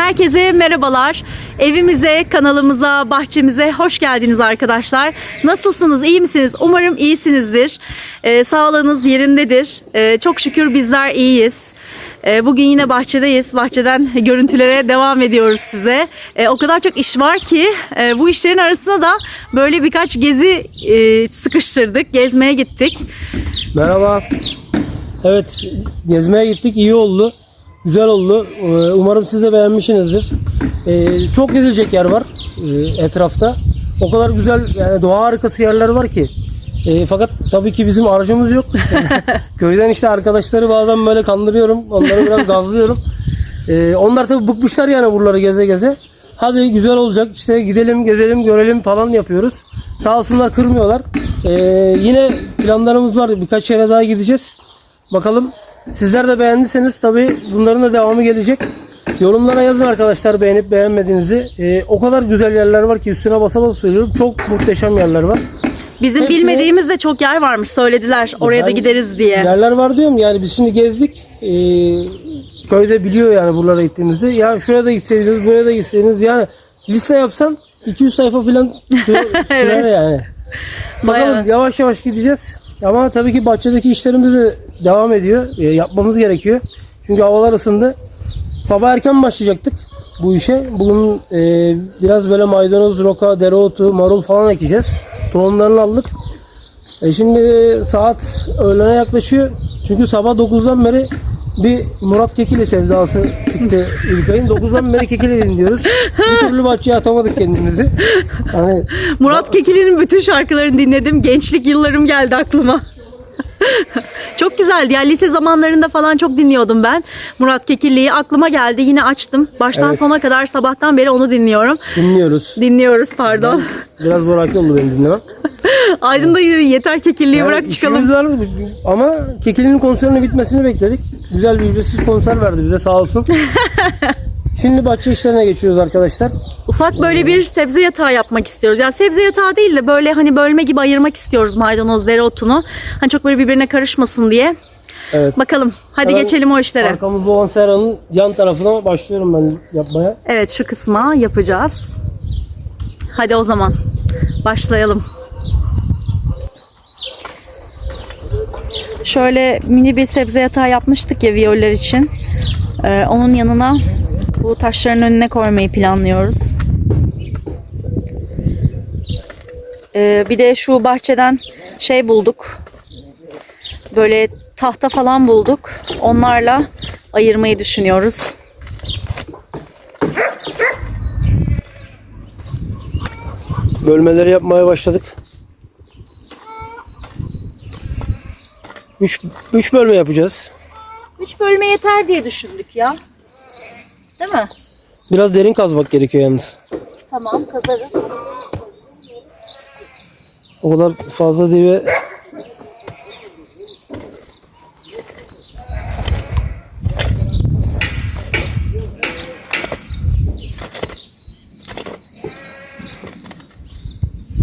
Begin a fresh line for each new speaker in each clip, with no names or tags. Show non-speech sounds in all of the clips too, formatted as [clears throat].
Herkese merhabalar. Evimize, kanalımıza, bahçemize hoş geldiniz arkadaşlar. Nasılsınız, iyi misiniz? Umarım iyisinizdir. Ee, sağlığınız yerindedir. Ee, çok şükür bizler iyiyiz. Ee, Bugün yine bahçedeyiz. Bahçeden görüntülere devam ediyoruz size. Ee, O kadar çok iş var ki e, bu işlerin arasına da böyle birkaç gezi e, sıkıştırdık. Gezmeye gittik.
Merhaba. Evet, gezmeye gittik. iyi oldu. Güzel oldu. Ee, Umarım siz de beğenmişsinizdir. Ee, Çok gezilecek yer var e, etrafta. O kadar güzel yani doğa harikası yerler var ki. E, fakat tabii ki bizim aracımız yok. [laughs] Köyden işte arkadaşları bazen böyle kandırıyorum. Onları biraz gazlıyorum. E, onlar tabii bıkmışlar yani buraları geze geze. Hadi güzel olacak işte gidelim gezelim görelim falan yapıyoruz. Sağ olsunlar kırmıyorlar. E, yine planlarımız var. Birkaç yere daha gideceğiz. Bakalım sizler de beğendiyseniz tabii bunların da devamı gelecek. Yorumlara yazın arkadaşlar beğenip beğenmediğinizi. E, o kadar güzel yerler var ki üstüne basa basa söylüyorum. Çok muhteşem yerler var.
Bizim
Hepsine-
bilmediğimiz de çok yer varmış söylediler. Oraya da
Ben-
gideriz diye.
Yerler var diyorum yani biz şimdi gezdik. Ee, köyde biliyor yani buralara gittiğimizi. Ya şuraya da gitseydiniz, buraya da gitseydiniz. Yani liste yapsan 200 sayfa falan [laughs] sürer sürer yani. Bakalım
Bayağı.
yavaş yavaş gideceğiz. Ama tabii ki bahçedeki işlerimiz de devam ediyor. Ee, yapmamız gerekiyor. Çünkü havalar ısındı. Sabah erken başlayacaktık bu işe. Bugün e, biraz böyle maydanoz, roka, dereotu, marul falan ekeceğiz. Tohumlarını aldık. E şimdi saat öğlene yaklaşıyor. Çünkü sabah 9'dan beri bir Murat Kekili sevdası çıktı [laughs] İlkay'ın. 9'dan beri Kekili dinliyoruz. Bir türlü bahçeye atamadık kendimizi. Hani
Murat Kekili'nin bütün şarkılarını dinledim. Gençlik yıllarım geldi aklıma. [laughs] çok güzeldi. Ya lise zamanlarında falan çok dinliyordum ben. Murat Kekilli'yi aklıma geldi. Yine açtım. Baştan
Evet.
sona kadar sabahtan beri onu dinliyorum.
dinliyoruz.
Dinliyoruz pardon.
Biraz zoraki oldu benim dinlemem. [laughs]
Aydın da yeter Kekilli'yi
Yani
bırak çıkalım.
işimiz ama Kekili'nin konserinin bitmesini bekledik. Güzel bir ücretsiz konser verdi bize sağ olsun. [laughs] Şimdi bahçe işlerine geçiyoruz arkadaşlar.
Ufak böyle bir sebze yatağı yapmak istiyoruz. Yani sebze yatağı değil de böyle hani bölme gibi ayırmak istiyoruz maydanoz, dereotunu. Hani çok böyle birbirine karışmasın diye.
Evet.
Bakalım. Hadi
Hemen
geçelim o işlere.
Arkamızda olan seranın yan tarafına başlıyorum ben yapmaya.
Evet şu kısma yapacağız. Hadi o zaman başlayalım. Şöyle mini bir sebze yatağı yapmıştık ya viyoller için. Ee, onun yanına bu taşların önüne koymayı planlıyoruz. Ee, bir de şu bahçeden şey bulduk. Böyle tahta falan bulduk. Onlarla ayırmayı düşünüyoruz.
Bölmeleri yapmaya başladık. 3 3 bölme yapacağız.
Üç bölme yeter diye düşündük ya. Değil mi?
Biraz derin kazmak gerekiyor yalnız.
Tamam kazarız.
O kadar fazla dibe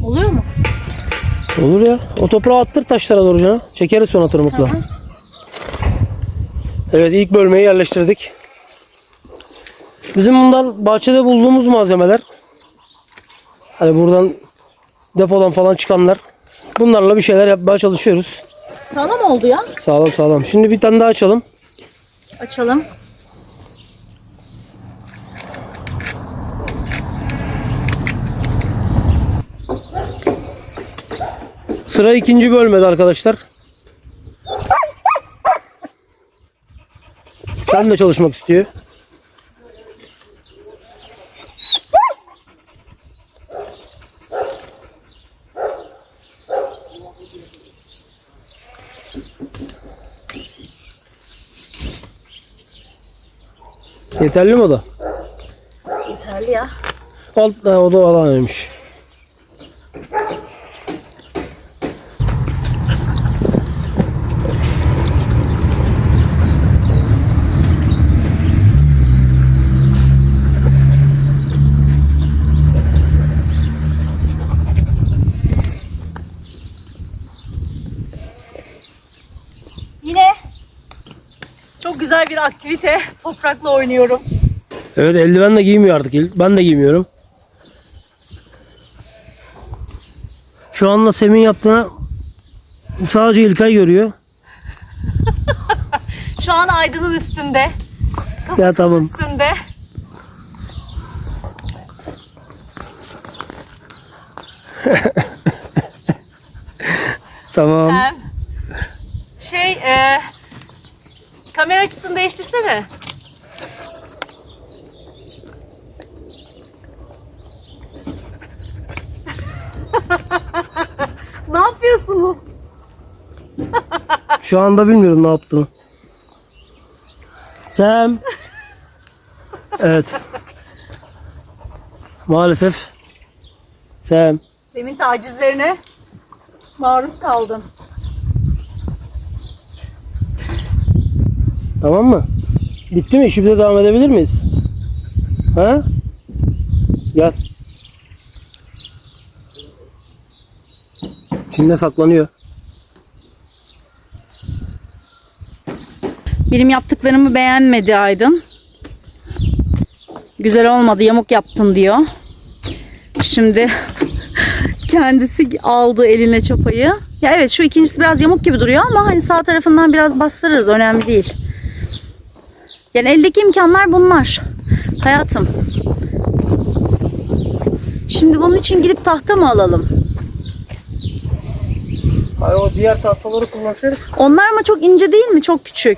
Oluyor mu?
olur ya. O toprağı attır taşlara doğru canım. Çekeriz sonra tırmıkla. Evet ilk bölmeyi yerleştirdik. Bizim bunlar bahçede bulduğumuz malzemeler. Hani buradan depodan falan çıkanlar. Bunlarla bir şeyler yapmaya çalışıyoruz.
Sağlam oldu ya.
Sağlam sağlam. Şimdi bir tane daha açalım.
Açalım.
Sıra ikinci bölmede arkadaşlar. Sen de çalışmak istiyor. Yeterli mi o da?
Yeterli ya.
Alt, ha, o da alanıymış.
Yine çok güzel bir aktivite. Toprakla oynuyorum.
Evet eldiven de giymiyor artık. Ben de giymiyorum. Şu anda Semih'in yaptığına sadece İlkay görüyor. [laughs]
Şu an Aydın'ın üstünde.
Ya tamam.
Üstünde. [laughs]
Tamam.
Hem şey e, kamera açısını değiştirsene. ne yapıyorsunuz?
Şu anda bilmiyorum ne yaptığını. Sem. Evet. Maalesef. Sem.
Demin tacizlerine maruz kaldım.
Tamam mı? Bitti mi? İşimize devam edebilir miyiz? Ha? Gel. İçinde saklanıyor.
Benim yaptıklarımı beğenmedi Aydın. Güzel olmadı, yamuk yaptın diyor. Şimdi [laughs] kendisi aldı eline çapayı. Ya evet şu ikincisi biraz yamuk gibi duruyor ama hani sağ tarafından biraz bastırırız. Önemli değil. Yani eldeki imkanlar bunlar. Hayatım. Şimdi bunun için gidip tahta mı alalım?
Hayır o diğer tahtaları kullansaydık.
Onlar ama çok ince değil mi? Çok küçük.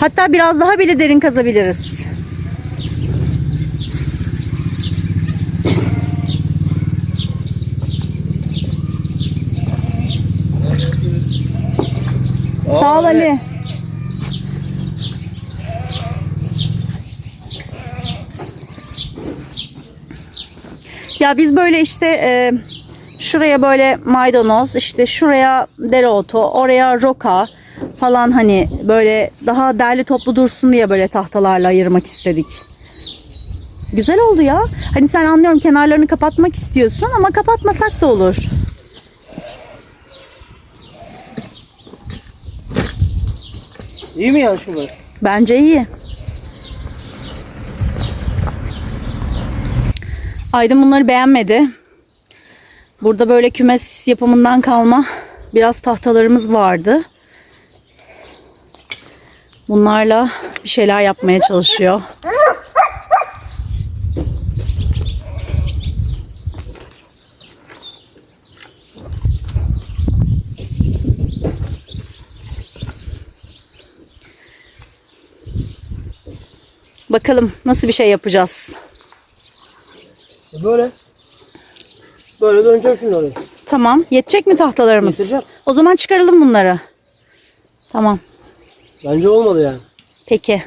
Hatta biraz daha bile derin kazabiliriz. Sağ ol Ali. Ya biz böyle işte e, şuraya böyle maydanoz, işte şuraya dereotu, oraya roka falan hani böyle daha derli toplu dursun diye böyle tahtalarla ayırmak istedik. Güzel oldu ya. Hani sen anlıyorum kenarlarını kapatmak istiyorsun ama kapatmasak da olur.
İyi mi yani şunlar?
Bence iyi. Aydın bunları beğenmedi. Burada böyle kümes yapımından kalma biraz tahtalarımız vardı. Bunlarla bir şeyler yapmaya çalışıyor. Bakalım nasıl bir şey yapacağız.
Böyle. Böyle döneceğim şunları.
Tamam. Yetecek mi tahtalarımız?
Getireceğim.
O zaman çıkaralım bunları. Tamam.
Bence olmadı yani.
Peki.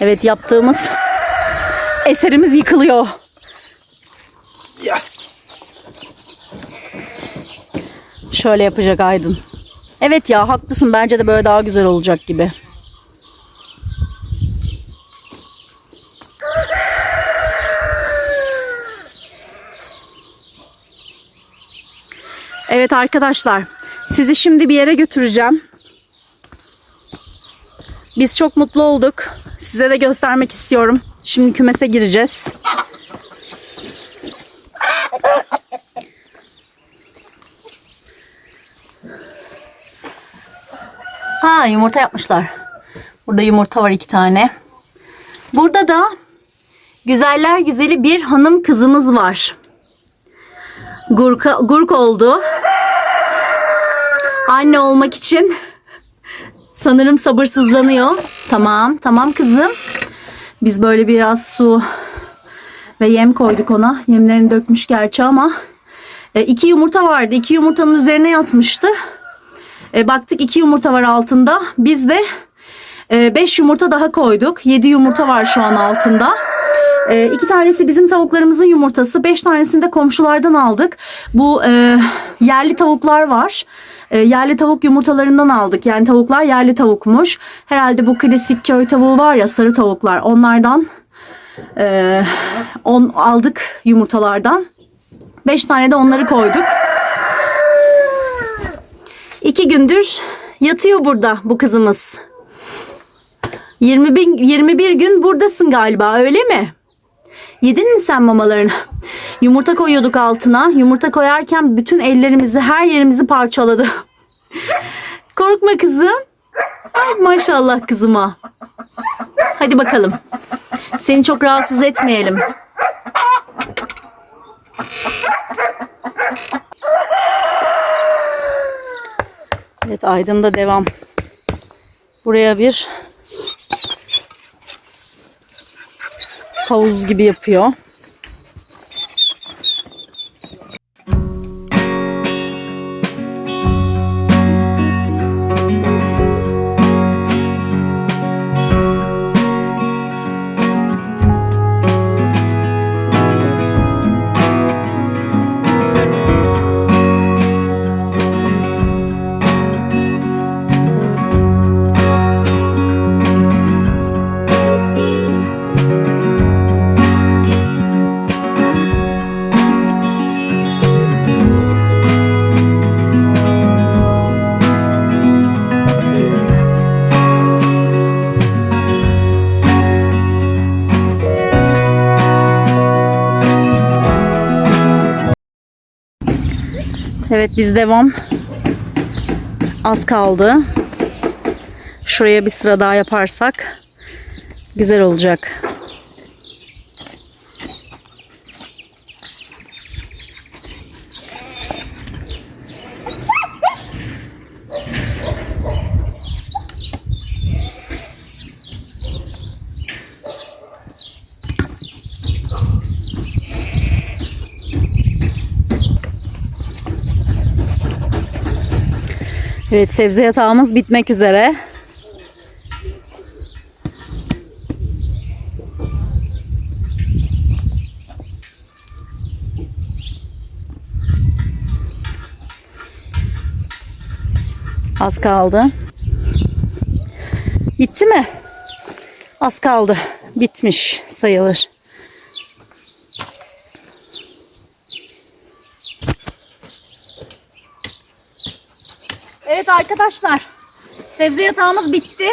Evet yaptığımız eserimiz yıkılıyor.
Ya.
Şöyle yapacak Aydın. Evet ya haklısın bence de böyle daha güzel olacak gibi. Evet arkadaşlar sizi şimdi bir yere götüreceğim. Biz çok mutlu olduk. Size de göstermek istiyorum. Şimdi kümese gireceğiz. Ha yumurta yapmışlar. Burada yumurta var iki tane. Burada da güzeller güzeli bir hanım kızımız var. Gurka, gurk oldu. Anne olmak için sanırım sabırsızlanıyor. Tamam, tamam kızım. Biz böyle biraz su ve yem koyduk ona. Yemlerini dökmüş gerçi ama e, iki yumurta vardı. İki yumurtanın üzerine yatmıştı. E, baktık iki yumurta var altında. Biz de 5 yumurta daha koyduk. 7 yumurta var şu an altında. E, iki tanesi bizim tavuklarımızın yumurtası. Beş tanesini de komşulardan aldık. Bu e, yerli tavuklar var. E, yerli tavuk yumurtalarından aldık. Yani tavuklar yerli tavukmuş. Herhalde bu klasik köy tavuğu var ya sarı tavuklar. Onlardan Ee, on aldık yumurtalardan. 5 tane de onları koyduk. 2 gündür yatıyor burada bu kızımız. 20 bin, 21 gün buradasın galiba öyle mi? Yedin mi sen mamalarını? Yumurta koyuyorduk altına. Yumurta koyarken bütün ellerimizi, her yerimizi parçaladı. Korkma kızım. Ay maşallah kızıma. Hadi bakalım. Seni çok rahatsız etmeyelim. Evet Aydın'da devam. Buraya bir havuz gibi yapıyor. Evet biz devam. Az kaldı. Şuraya bir sıra daha yaparsak güzel olacak. Evet sebze yatağımız bitmek üzere. Az kaldı. Bitti mi? Az kaldı. Bitmiş sayılır. Evet arkadaşlar. Sebze yatağımız bitti.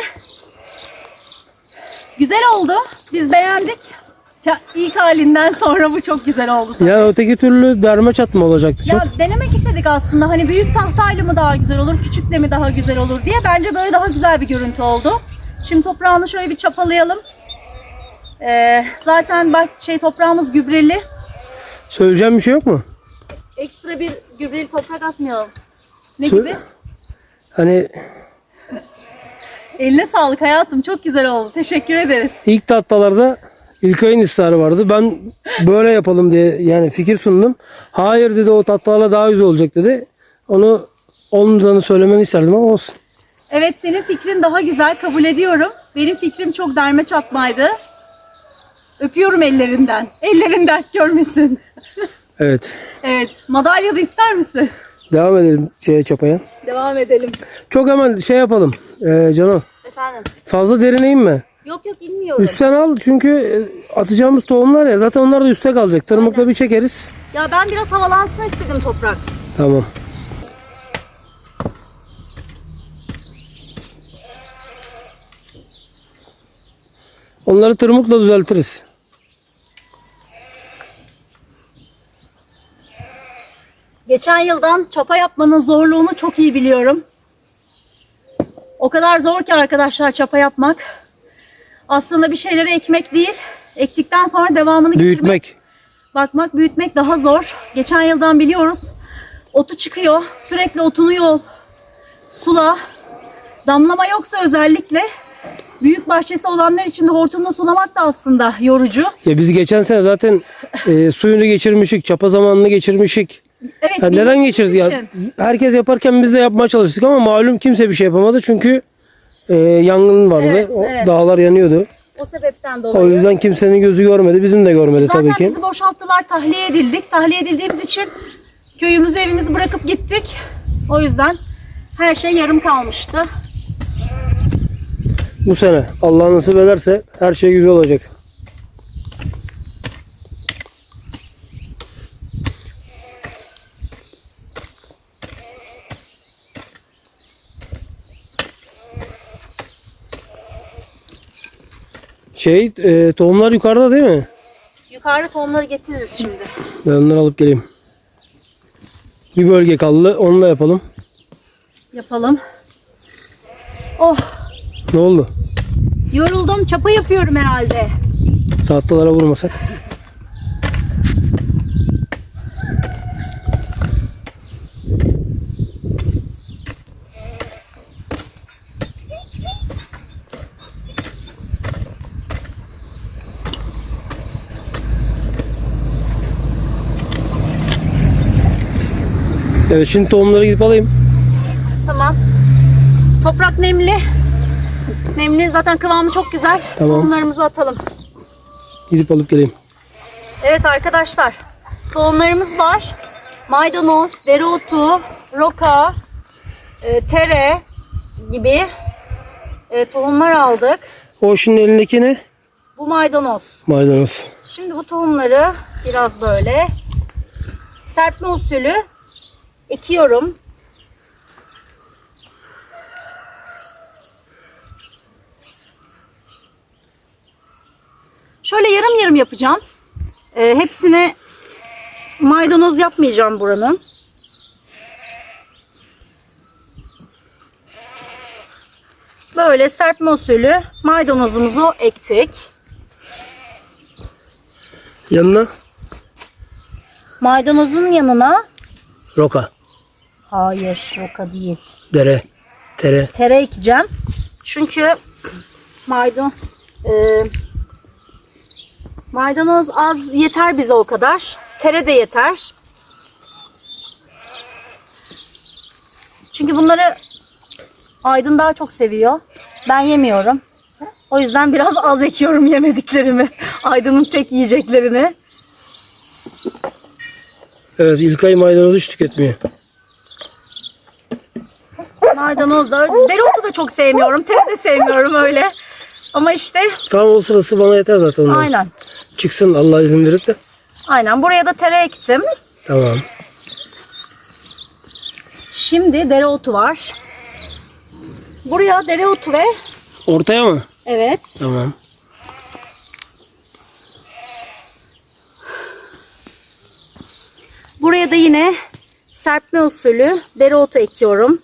Güzel oldu. Biz beğendik. Ya, ilk halinden sonra bu çok güzel oldu. tabii.
Ya öteki türlü derme çatma olacaktı çok.
Ya denemek istedik aslında. Hani büyük tahtayla mı daha güzel olur, küçükle mi daha güzel olur diye. Bence böyle daha güzel bir görüntü oldu. Şimdi toprağını şöyle bir çapalayalım. Ee, zaten bak şey toprağımız gübreli.
Söyleyeceğim bir şey yok mu?
Ekstra bir gübreli toprak atmayalım. Ne
Sö-
gibi?
Hani
Eline sağlık hayatım. Çok güzel oldu. Teşekkür ederiz.
ilk tahtalarda İlkay'ın ısrarı vardı. Ben böyle yapalım diye yani fikir sundum. Hayır dedi o tahtalarla daha güzel olacak dedi. Onu olmadığını söylemeni isterdim ama olsun.
Evet senin fikrin daha güzel. Kabul ediyorum. Benim fikrim çok derme çatmaydı. Öpüyorum ellerinden. Ellerin dert [laughs] görmesin.
Evet.
Evet. Madalya da ister misin?
Devam edelim şeye çapaya.
Devam edelim.
Çok hemen şey yapalım. Ee, Cano.
Efendim.
Fazla derine inme.
Yok yok inmiyorum.
Üstten al çünkü e, atacağımız tohumlar ya zaten onlar da üstte kalacak. Tırmıkla bir çekeriz.
Ya ben biraz havalansın istedim toprak.
Tamam. Onları tırmıkla düzeltiriz.
Geçen yıldan çapa yapmanın zorluğunu çok iyi biliyorum. O kadar zor ki arkadaşlar çapa yapmak. Aslında bir şeyleri ekmek değil, ektikten sonra devamını getirmek,
Büyütmek.
bakmak, büyütmek daha zor. Geçen yıldan biliyoruz. Otu çıkıyor, sürekli otunu yol, sula. Damlama yoksa özellikle büyük bahçesi olanlar için de hortumla sulamak da aslında yorucu.
Ya biz geçen sene zaten e, suyunu geçirmişik, çapa zamanını geçirmişik.
Evet.
Ya neden geçirdi ya?
için.
Herkes yaparken biz de yapmaya çalıştık ama malum kimse bir şey yapamadı çünkü e, yangın vardı.
Evet,
O
evet.
Dağlar yanıyordu.
O sebepten dolayı.
O yüzden kimsenin gözü görmedi, bizim de görmedi
Zaten
tabii ki.
bizi boşalttılar, tahliye edildik. Tahliye edildiğimiz için köyümüzü, evimizi bırakıp gittik. O yüzden her şey yarım kalmıştı.
Bu sene Allah nasip ederse her şey güzel olacak. Şey e, tohumlar yukarıda değil mi?
Yukarıda tohumları getiririz şimdi.
Ben onları alıp geleyim. Bir bölge kaldı. Onu da yapalım.
Yapalım. Oh
Ne oldu?
yoruldum. Çapa yapıyorum herhalde.
Tahtalara vurmasak. Evet şimdi tohumları gidip alayım.
Tamam. Toprak nemli. Nemli zaten kıvamı çok güzel.
Tamam.
Tohumlarımızı atalım.
Gidip alıp geleyim.
Evet arkadaşlar. Tohumlarımız var. Maydanoz, dereotu, roka, e, tere gibi e, tohumlar aldık.
O şimdi elindeki ne?
Bu maydanoz.
Maydanoz.
Şimdi bu tohumları biraz böyle serpme usulü ekiyorum. Şöyle yarım yarım yapacağım. Ee, hepsine maydanoz yapmayacağım buranın. Böyle serpme usulü maydanozumuzu ektik.
Yanına
Maydanozun yanına
roka,
hayır roka değil.
dere, tere.
Tere ekeceğim. Çünkü maydanoz e, maydanoz az yeter bize o kadar. Tere de yeter. Çünkü bunları Aydın daha çok seviyor. Ben yemiyorum. O yüzden biraz az ekiyorum yemediklerimi. [laughs] Aydın'ın tek yiyeceklerini.
Evet İlkay maydanozu hiç tüketmiyor.
Maydanoz da. Dereotu da çok sevmiyorum. Tere de sevmiyorum öyle. Ama işte
Tamam o sırası bana yeter zaten. onlar.
aynen.
Çıksın Allah izin verip de.
Aynen. Buraya da tere ektim.
Tamam.
Şimdi dereotu var. Buraya dereotu ve
Ortaya mı?
evet
Tamam.
buraya da yine serpme usulü dereotu ekiyorum.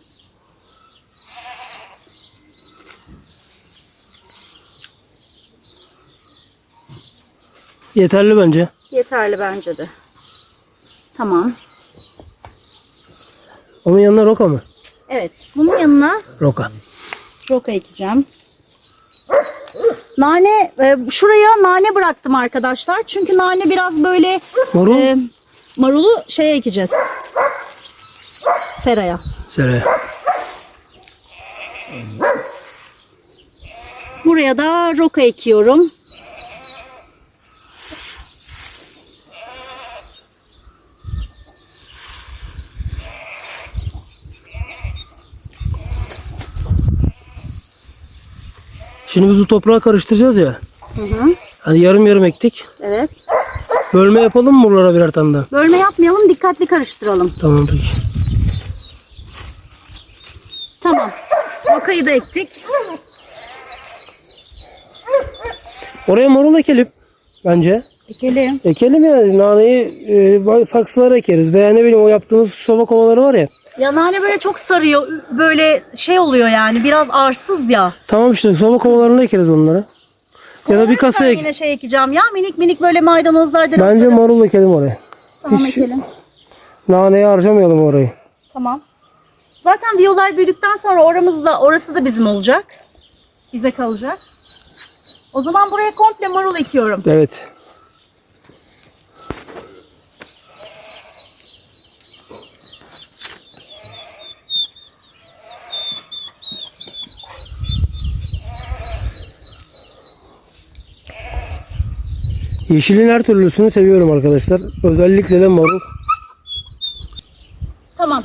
Yeterli bence.
Yeterli bence de. Tamam.
Onun yanına roka mı?
Evet. Bunun yanına
Roka.
roka ekeceğim. Nane, e, şuraya nane bıraktım arkadaşlar. Çünkü nane biraz böyle
Marul.
e, marulu şeye ekeceğiz. Seraya.
Sere.
Buraya da roka ekiyorum.
Şimdi biz bu toprağı karıştıracağız ya.
Hı hı.
Hani yarım yarım ektik.
Evet.
Bölme yapalım mı buralara birer tane daha?
Bölme yapmayalım, dikkatli karıştıralım.
Tamam peki.
Tamam. Rokayı da ektik.
Oraya marul ekelim. Bence.
Ekelim.
Ekelim yani. Naneyi e, saksılara ekeriz. Veya ne bileyim o yaptığımız soba kovaları var ya.
Ya nane böyle çok sarıyor. Böyle şey oluyor yani biraz arsız ya.
Tamam işte soba kovalarına ekeriz onları. Ya da bir kasa
Ben
ek.
yine şey ekeceğim ya minik minik böyle maydanozlar
Bence
dereotları.
marul ekelim oraya.
Tamam
hiç-
ekelim.
Naneyi harcamayalım orayı.
Tamam. Zaten viyolar büyüdükten sonra oramızda orası da bizim olacak. Bize kalacak. O zaman buraya komple marul ekiyorum.
Evet. Yeşilin her türlüsünü seviyorum arkadaşlar. Özellikle de marul.
Tamam.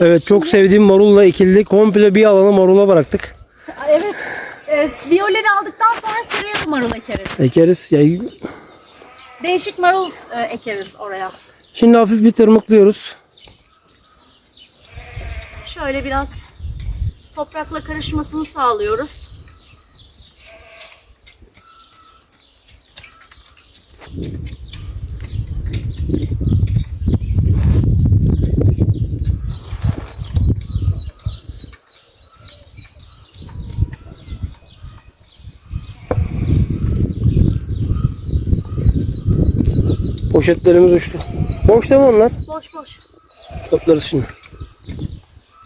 Evet çok sevdiğim marulla ekildi. Komple bir alanı marula bıraktık.
Evet. E, viyoleri aldıktan sonra sıraya da marul ekeriz.
Ekeriz. Ya,
Değişik marul e, ekeriz oraya.
şimdi hafif bir tırmıklıyoruz.
Şöyle biraz toprakla karışmasını sağlıyoruz.
Poşetlerimiz uçtu. Boş değil mi onlar?
Boş boş.
Toplarız şimdi.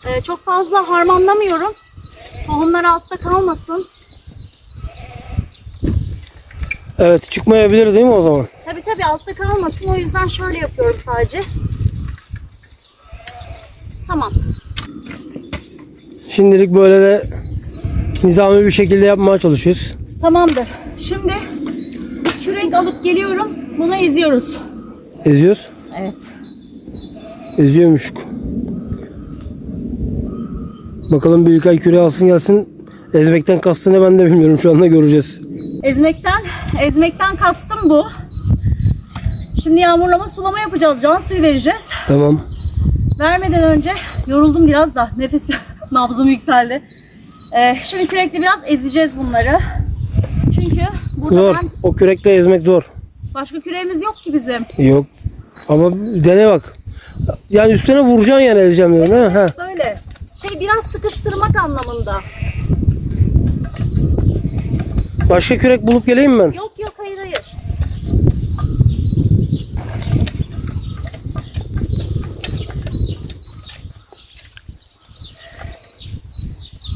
Ee, çok fazla harmanlamıyorum. Tohumlar altta kalmasın.
Evet çıkmayabilir değil mi o zaman?
Tabi tabi altta kalmasın. O yüzden şöyle yapıyorum sadece. Tamam.
Şimdilik böyle de nizami bir şekilde yapmaya çalışıyoruz.
Tamamdır. Şimdi kürek alıp geliyorum. Bunu eziyoruz.
Eziyoruz.
Evet.
Eziyormuş. Bakalım bir İlkay küreği alsın gelsin. Ezmekten kastı ne ben de bilmiyorum. Şu anda göreceğiz.
Ezmekten, ezmekten kastım bu. Şimdi yağmurlama sulama yapacağız. Can suyu vereceğiz.
Tamam.
Vermeden önce yoruldum biraz da. Nefes [laughs] nabzım yükseldi. Ee, şimdi kürekle biraz ezeceğiz bunları. Çünkü burada
Zor.
ben
O kürekle ezmek zor.
Başka küreğimiz yok ki bizim.
Yok. Ama dene bak. Yani üstüne vuracaksın yani ezeceğim dedin ha? ha.
Böyle. Şey biraz sıkıştırmak anlamında.
Başka kürek bulup geleyim mi ben?
Yok yok hayır hayır.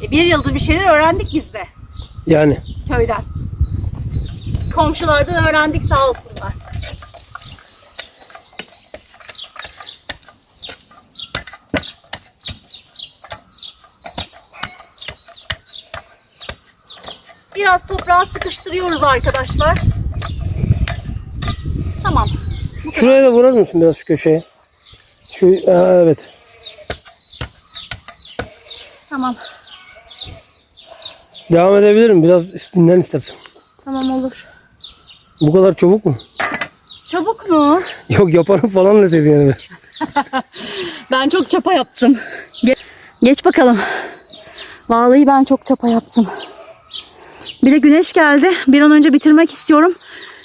E, bir yıldır bir şeyler öğrendik biz de
Yani.
köyden. Komşulardan öğrendik sağ olsunlar. Biraz toprağı sıkıştırıyoruz arkadaşlar. Tamam.
Şuraya da vurar mısın biraz şu köşeye? Şu ha, evet.
Tamam.
Devam edebilirim. Biraz dinlen istersen.
Tamam olur.
Bu kadar çabuk mu?
Çabuk mu? [laughs]
Yok yaparım falan deseydin yani. [laughs]
Ben çok çapa yaptım. Ge- Geç bakalım. Vallahi ben çok çapa yaptım. Bir de güneş geldi. Bir an önce bitirmek istiyorum.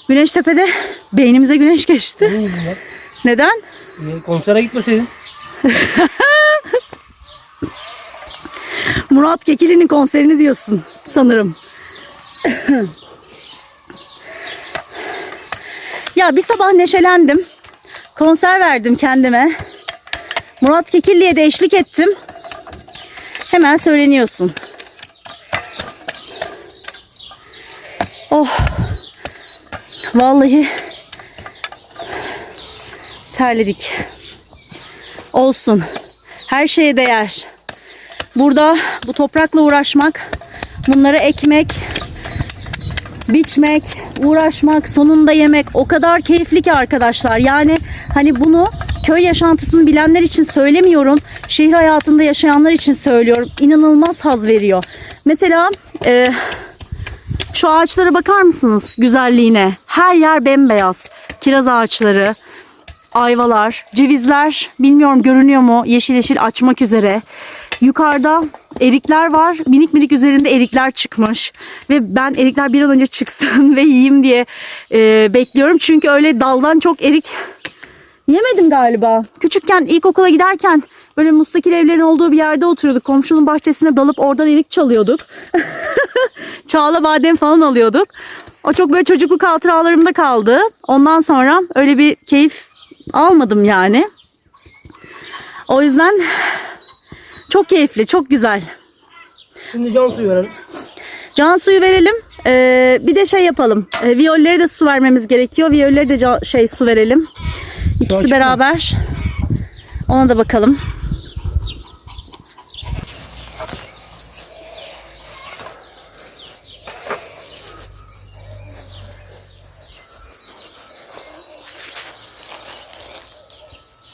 Güneş tepede. Beynimize güneş geçti. Neden?
Konsere gitmeseydin. [laughs]
Murat Kekili'nin konserini diyorsun sanırım. [clears throat] ya bir sabah neşelendim. Konser verdim kendime. Murat Kekilli'ye de eşlik ettim. Hemen söyleniyorsun. Oh. Vallahi terledik. Olsun. Her şeye değer. Burada bu toprakla uğraşmak, bunları ekmek, biçmek, uğraşmak, sonunda yemek o kadar keyifli ki arkadaşlar. Yani hani bunu köy yaşantısını bilenler için söylemiyorum. Şehir hayatında yaşayanlar için söylüyorum. İnanılmaz haz veriyor. Mesela e, şu ağaçlara bakar mısınız güzelliğine? Her yer bembeyaz. Kiraz ağaçları, ayvalar, cevizler bilmiyorum görünüyor mu yeşil yeşil açmak üzere. Yukarıda erikler var. Minik minik üzerinde erikler çıkmış. Ve ben erikler bir an önce çıksın [laughs] ve yiyeyim diye e, bekliyorum. Çünkü öyle daldan çok erik yemedim galiba. Küçükken ilkokula giderken böyle mustakil evlerin olduğu bir yerde oturuyorduk. Komşunun bahçesine dalıp oradan erik çalıyorduk. [laughs] Çağla badem falan alıyorduk. O çok böyle çocukluk hatıralarımda kaldı. Ondan sonra öyle bir keyif almadım yani. O yüzden çok keyifli, çok güzel.
Şimdi can suyu verelim.
Can suyu verelim. Ee, bir de şey yapalım. Ee, viyolleri de su vermemiz gerekiyor. Viyolleri de ca- şey su verelim. İkisi beraber. Ona da bakalım.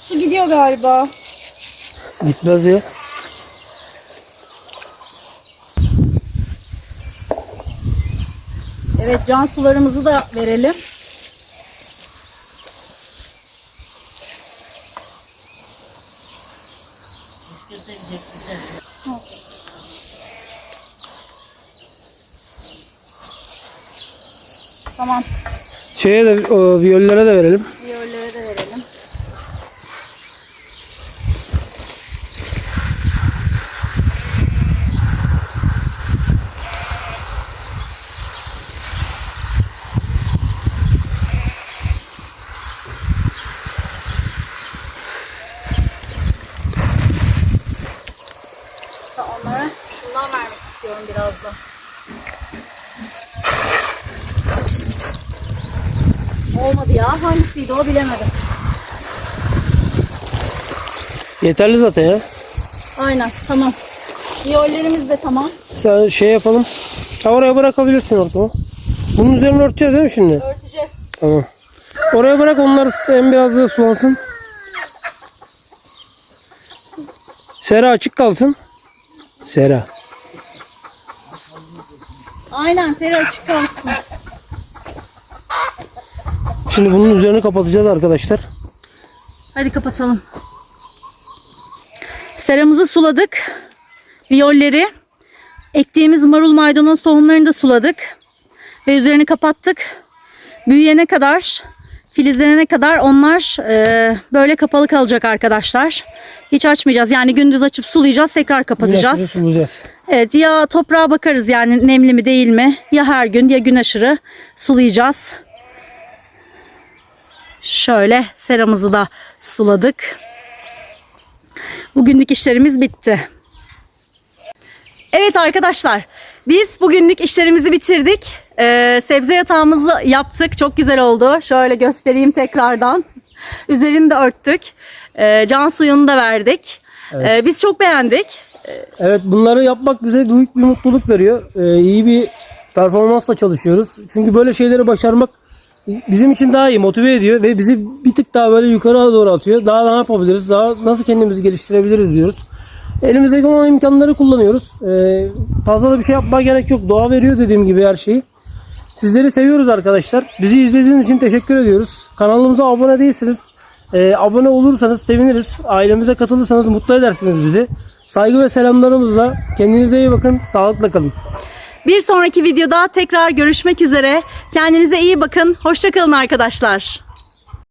Su gidiyor galiba.
Gitmez ya.
Evet can sularımızı da verelim. Tamam.
Şeye de o, viyollere de verelim.
Viyollere de verelim. biraz da. Olmadı ya. Hangisiydi o bilemedim.
Yeterli zaten ya.
Aynen tamam. Viyollerimiz de tamam.
Sen şey yapalım. Ha, oraya bırakabilirsin ortama. Bunun üzerine örteceğiz değil mi şimdi?
Örteceğiz.
Tamam. Oraya bırak onlar en biraz da sulansın. Sera açık kalsın. Sera.
Aynen seri açık kalsın.
Şimdi bunun üzerini kapatacağız arkadaşlar.
Hadi kapatalım. Seramızı suladık. Viyolleri. Ektiğimiz marul maydanoz tohumlarını da suladık. Ve üzerini kapattık. Büyüyene kadar, filizlenene kadar onlar e, böyle kapalı kalacak arkadaşlar. Hiç açmayacağız. Yani gündüz açıp sulayacağız, tekrar kapatacağız.
sulayacağız.
Evet ya toprağa bakarız yani nemli mi değil mi? Ya her gün ya gün aşırı sulayacağız. Şöyle seramızı da suladık. Bugünlük işlerimiz bitti. Evet arkadaşlar biz bugünlük işlerimizi bitirdik. Ee, sebze yatağımızı yaptık. Çok güzel oldu. Şöyle göstereyim tekrardan. Üzerini de örttük. Ee, can suyunu da verdik. Ee, biz çok beğendik.
Evet bunları yapmak bize büyük bir mutluluk veriyor. Ee, iyi bir performansla çalışıyoruz. Çünkü böyle şeyleri başarmak bizim için daha iyi motive ediyor ve bizi bir tık daha böyle yukarı doğru atıyor. Daha ne yapabiliriz? Daha nasıl kendimizi geliştirebiliriz diyoruz. Elimizdeki olan imkanları kullanıyoruz. Ee, fazla da bir şey yapmaya gerek yok. Doğa veriyor dediğim gibi her şeyi. Sizleri seviyoruz arkadaşlar. Bizi izlediğiniz için teşekkür ediyoruz. Kanalımıza abone değilseniz e, abone olursanız seviniriz. Ailemize katılırsanız mutlu edersiniz bizi. Saygı ve selamlarımızla kendinize iyi bakın. Sağlıkla kalın.
Bir sonraki videoda tekrar görüşmek üzere. Kendinize iyi bakın. Hoşçakalın arkadaşlar.